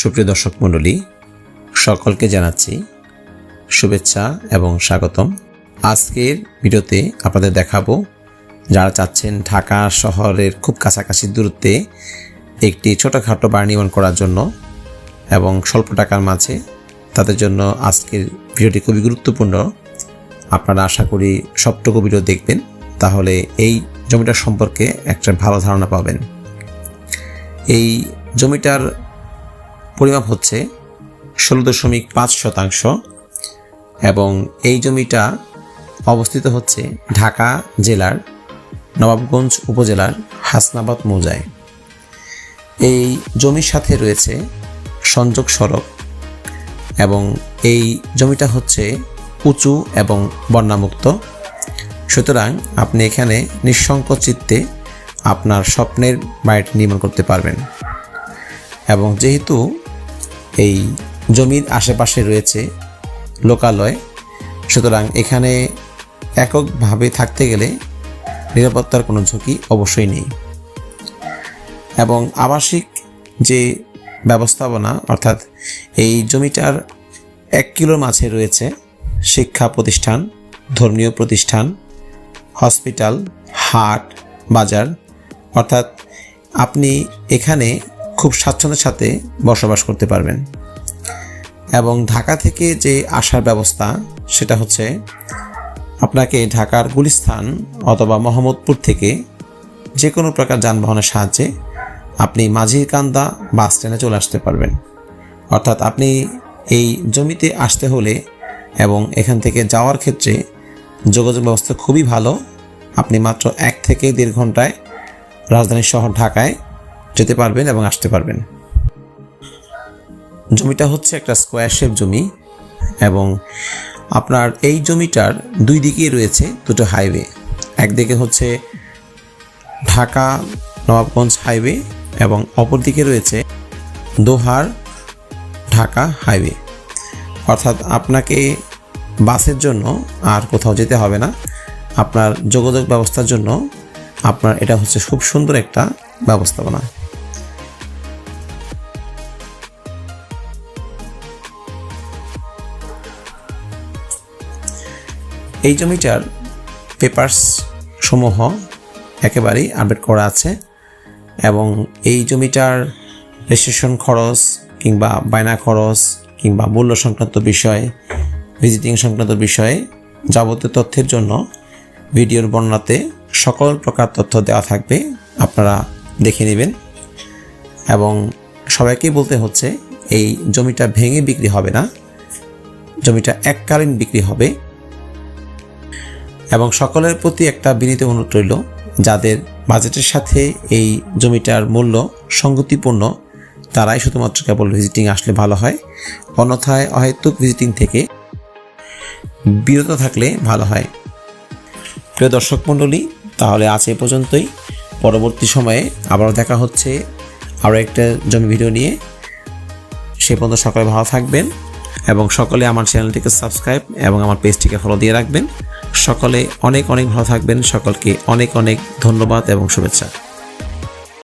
সুপ্রিয় দর্শক মণ্ডলী, সকলকে জানাচ্ছি শুভেচ্ছা এবং স্বাগতম। আজকের ভিডিওতে আপনাদের দেখাবো যারা চাচ্ছেন ঢাকা শহরের খুব কাছাকাছি দূরত্বে একটি ছোটোখাটো বাড়ি নির্মাণ করার জন্য এবং স্বল্প টাকার মাঝে তাদের জন্য আজকের ভিডিওটি খুবই গুরুত্বপূর্ণ। আপনারা আশা করি সবটুকু ভিডিও দেখবেন, তাহলে এই জমিটার সম্পর্কে একটা ভালো ধারণা পাবেন। এই জমিটার পরিমাপ হচ্ছে ষোলো দশমিক পাঁচ শতাংশ এবং এই জমিটা অবস্থিত হচ্ছে ঢাকা জেলার নবাবগঞ্জ উপজেলার হাসনাবাদ মৌজায়। এই জমির সাথে রয়েছে সংযোগ সড়ক এবং এই জমিটা হচ্ছে উঁচু এবং বন্যামুক্ত। সুতরাং আপনি এখানে নিঃসংকোচ চিত্তে আপনার স্বপ্নের বাড়িটি নির্মাণ করতে পারবেন। এবং যেহেতু এই জমির আশেপাশে রয়েছে লোকালয়, সুতরাং এখানে এককভাবে থাকতে গেলে নিরাপত্তার কোনো ঝুঁকি অবশ্যই নেই। এবং আবাসিক যে ব্যবস্থাপনা, অর্থাৎ এই জমিটার এক কিলোর মাঝে রয়েছে শিক্ষা প্রতিষ্ঠান, ধর্মীয় প্রতিষ্ঠান, হসপিটাল, হাট, বাজার। অর্থাৎ আপনি এখানে খুব স্বাচ্ছন্দ্যের সাথে বসবাস করতে পারবেন। এবং ঢাকা থেকে যে আসার ব্যবস্থা, সেটা হচ্ছে আপনাকে ঢাকার গুলিস্থান অথবা মোহাম্মদপুর থেকে যে কোনো প্রকার যানবাহনের সাহায্যে আপনি মাঝির কান্দা বাস স্ট্যান্ডে চলে আসতে পারবেন। অর্থাৎ আপনি এই জমিতে আসতে হলে এবং এখান থেকে যাওয়ার ক্ষেত্রে যোগাযোগ ব্যবস্থা খুবই ভালো। আপনি মাত্র এক থেকে দেড় ঘন্টায় রাজধানী শহর ঢাকায় যেতে পারবেন এবং আসতে পারবেন। জমিটা হচ্ছে একটা স্কোয়ার শেপ জমি এবং আপনার এই জমিটার দুই দিকেই রয়েছে দুটো হাইওয়ে একদিকে হচ্ছে ঢাকা নবাবগঞ্জ হাইওয়ে এবং অপর দিকে রয়েছে দোহার ঢাকা হাইওয়ে অর্থাৎ আপনাকে বাসের জন্য আর কোথাও যেতে হবে না। আপনার যোগাযোগ ব্যবস্থার জন্য আপনার এটা হচ্ছে খুব সুন্দর একটা ব্যবস্থাপনা। এই জমিটার পেপারস সমূহ একেবারেই আপডেট করা আছে এবং এই জমিটার রেজিস্ট্রেশন খরচ কিংবা বায়না খরচ কিংবা মূল্য সংক্রান্ত বিষয় ভিজিটিং সংক্রান্ত বিষয়ে যাবতীয় তথ্যের জন্য ভিডিওর বর্ণনাতে সকল প্রকার তথ্য দেওয়া থাকবে, আপনারা দেখে নেবেন। এবং সবাইকেই বলতে হচ্ছে, এই জমিটা ভেঙে বিক্রি হবে না। জমিটা এককালীন বিক্রি হবে। এবং সকলের প্রতি একটা বিনীত অনুরোধ রইল, যাদের বাজেটের সাথে এই জমিটার মূল্য সঙ্গতিপূর্ণ, তারাই শুধুমাত্র কেবল ভিজিটিং আসলে ভালো হয়, অন্যথায় অহেতুক ভিজিটিং থেকে বিরত থাকলে ভালো হয়। প্রিয় দর্শক মণ্ডলী, তাহলে আজ এ পর্যন্তই। পরবর্তী সময়ে আবারও দেখা হচ্ছে আরও একটা জমি ভিডিও নিয়ে। সে পর্যন্ত সকলে ভালো থাকবেন এবং সকলে আমার চ্যানেলটিকে সাবস্ক্রাইব এবং আমার পেজটিকে ফলো দিয়ে রাখবেন। সকলে অনেক অনেক ভালো থাকবেন। সকলকে অনেক অনেক ধন্যবাদ এবং শুভেচ্ছা।